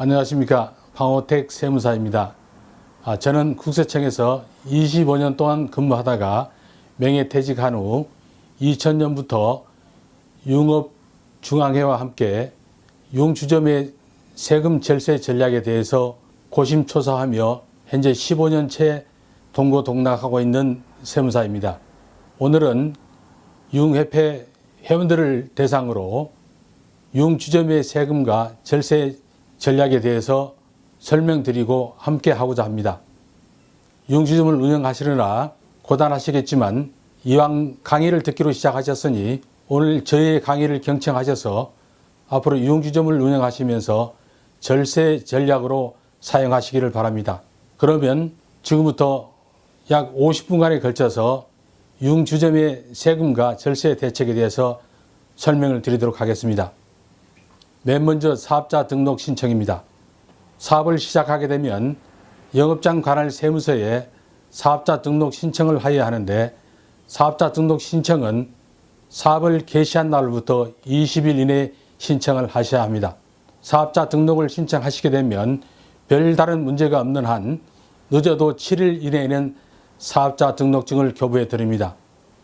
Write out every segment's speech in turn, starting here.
안녕하십니까. 방호택 세무사입니다. 아, 저는 국세청에서 25년 동안 근무하다가 명예퇴직한 후 2000년부터 융업중앙회와 함께 융주점의 세금 절세 전략에 대해서 고심초사하며 현재 15년째 동고동락하고 있는 세무사입니다. 오늘은 융협회 회원들을 대상으로 융주점의 세금과 절세 전략에 대해서 설명드리고 함께 하고자 합니다. 융주점을 운영하시느라 고단하시겠지만 이왕 강의를 듣기로 시작하셨으니 오늘 저의 강의를 경청하셔서 앞으로 융주점을 운영하시면서 절세 전략으로 사용하시기를 바랍니다. 그러면 지금부터 약 50분간에 걸쳐서 융주점의 세금과 절세 대책에 대해서 설명을 드리도록 하겠습니다. 맨 먼저 사업자 등록 신청입니다. 사업을 시작하게 되면 영업장 관할 세무서에 사업자 등록 신청을 하여야 하는데 사업자 등록 신청은 사업을 개시한 날부터 20일 이내 신청을 하셔야 합니다. 사업자 등록을 신청하시게 되면 별다른 문제가 없는 한 늦어도 7일 이내에는 사업자 등록증을 교부해 드립니다.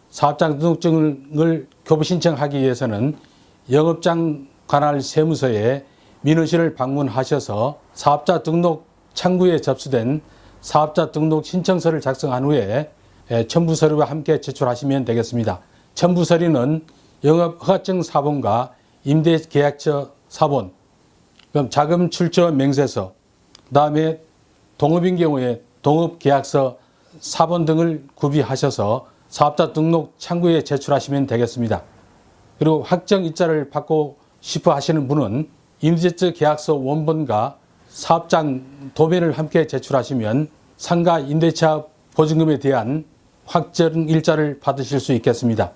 사업자 등록증을 교부 신청하기 위해서는 영업장 관할 세무서에 민원실을 방문하셔서 사업자 등록 창구에 접수된 사업자 등록 신청서를 작성한 후에 예, 첨부 서류와 함께 제출하시면 되겠습니다. 첨부 서류는 영업 허가증 사본과 임대 계약서 사본, 그럼 자금 출처 명세서, 그다음에 동업인 경우에 동업 계약서 사본 등을 구비하셔서 사업자 등록 창구에 제출하시면 되겠습니다. 그리고 확정 입자를 받고 싶어 하시는 분은 임대차 계약서 원본과 사업장 도면을 함께 제출하시면 상가 임대차 보증금에 대한 확정 일자를 받으실 수 있겠습니다.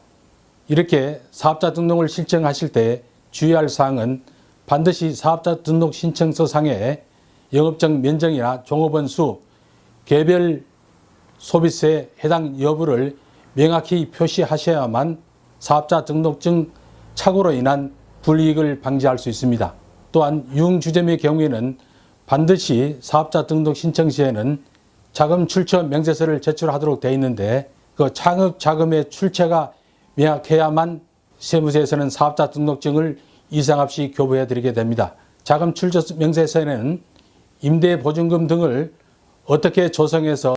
이렇게 사업자 등록을 신청하실 때 주의할 사항은 반드시 사업자 등록 신청서 상에 영업장 면적이나 종업원 수, 개별 소비세 해당 여부를 명확히 표시하셔야만 사업자 등록증 착오로 인한 불이익을 방지할 수 있습니다. 또한 융주점의 경우에는 반드시 사업자 등록 신청 시에는 자금 출처 명세서를 제출하도록 되어 있는데 그 창업 자금의 출처가 명확해야만 세무서에서는 사업자 등록증을 이상 없이 교부해 드리게 됩니다. 자금 출처 명세서에는 임대 보증금 등을 어떻게 조성해서